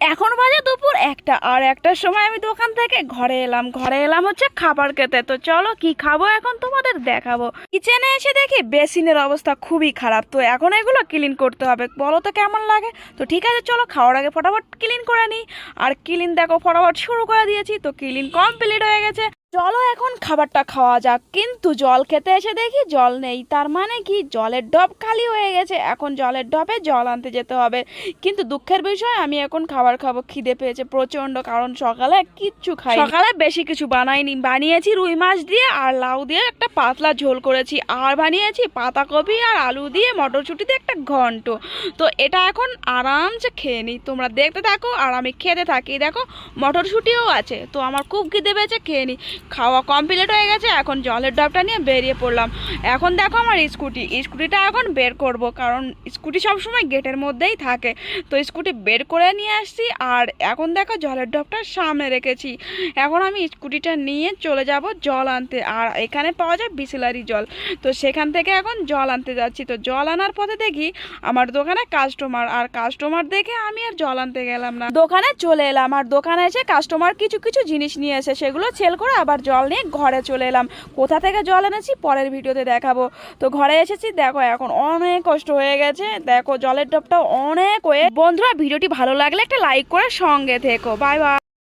এখন বাজে দুপুর একটা, আর একটার সময় আমি দোকান থেকে ঘরে এলাম। ঘরে এলাম হচ্ছে খাবার খেতে। তো চলো কি খাব এখন তোমাদের দেখাবো। কিচেনে এসে দেখি বেসিনের অবস্থা খুবই খারাপ। তো এখন এগুলো ক্লিন করতে হবে। বলো তো কেমন লাগে? তো ঠিক আছে, চলো খাওয়ার আগে ফটাফট ক্লিন করে নিই। আর ক্লিন দেখো, ফটাফট শুরু করে দিয়েছি। তো ক্লিন কমপ্লিট হয়ে গেছে। চলো খাবারটা খাওয়া যাক। কিন্তু জল খেতে এসে দেখি জল নেই। তার মানে কি? জলের ডব খালি হয়ে গেছে। এখন জলের ডবে জল আনতে যেতে হবে। কিন্তু দুঃখের বিষয়, আমি এখন খাবার খাব। খিদে পেয়েছে প্রচণ্ড কারণ সকালে কিচ্ছু খাই সকালে বেশি কিছু বানাইনি। বানিয়েছি রুই মাছ দিয়ে আর লাউ দিয়ে একটা পাতলা ঝোল করেছি। আর বানিয়েছি পাতাকপি আর আলু দিয়ে মটরশুঁটি দিয়ে একটা ঘন্ট। তো এটা এখন আরামসে খেয়ে নিই। তোমরা দেখতে থাকো আর আমি খেতে থাকি। দেখো, মটরশুঁটিও আছে। তো আমার খুব খিদে পেয়েছে, খেয়ে নিই। খাওয়া কমপ্লিট হয়ে গেছে, এখন জলের ডাবটা নিয়ে বেরিয়ে পড়লাম। এখন দেখো আমার স্কুটি, স্কুটিটা এখন বের করব, কারণ স্কুটি সবসময় গেটের মধ্যেই থাকে। তো স্কুটি বের করে নিয়ে আসছি, আর এখন দেখো জলের ডাবটা সামনে রেখেছি। এখন আমি স্কুটিটা নিয়ে চলে যাব জল আনতে, আর এখানে পাওয়া যায় বিসলারি জল। তো সেখান থেকে এখন জল আনতে যাচ্ছি। তো জল আনার পথে দেখি আমার দোকানে কাস্টমার আর কাস্টমার দেখে আমি আর জল আনতে গেলাম না। দোকানে চলে এলাম, আর দোকানে এসে কাস্টমার কিছু কিছু জিনিস নিয়ে এসে, সেগুলো সেল করে আবার জল নিয়ে ঘরে চলে এলাম। কোথা থেকে জল এনেছি? পরের ভিডিওতে দেখাবো। তো ঘরে এসেছি, দেখো এখন অনেক কষ্ট হয়ে গেছে। দেখো জলের টপটা অনেক হয়ে বন্ধুরা, ভিডিওটি ভালো লাগলে একটা লাইক করে সঙ্গে থেকো। Bye bye.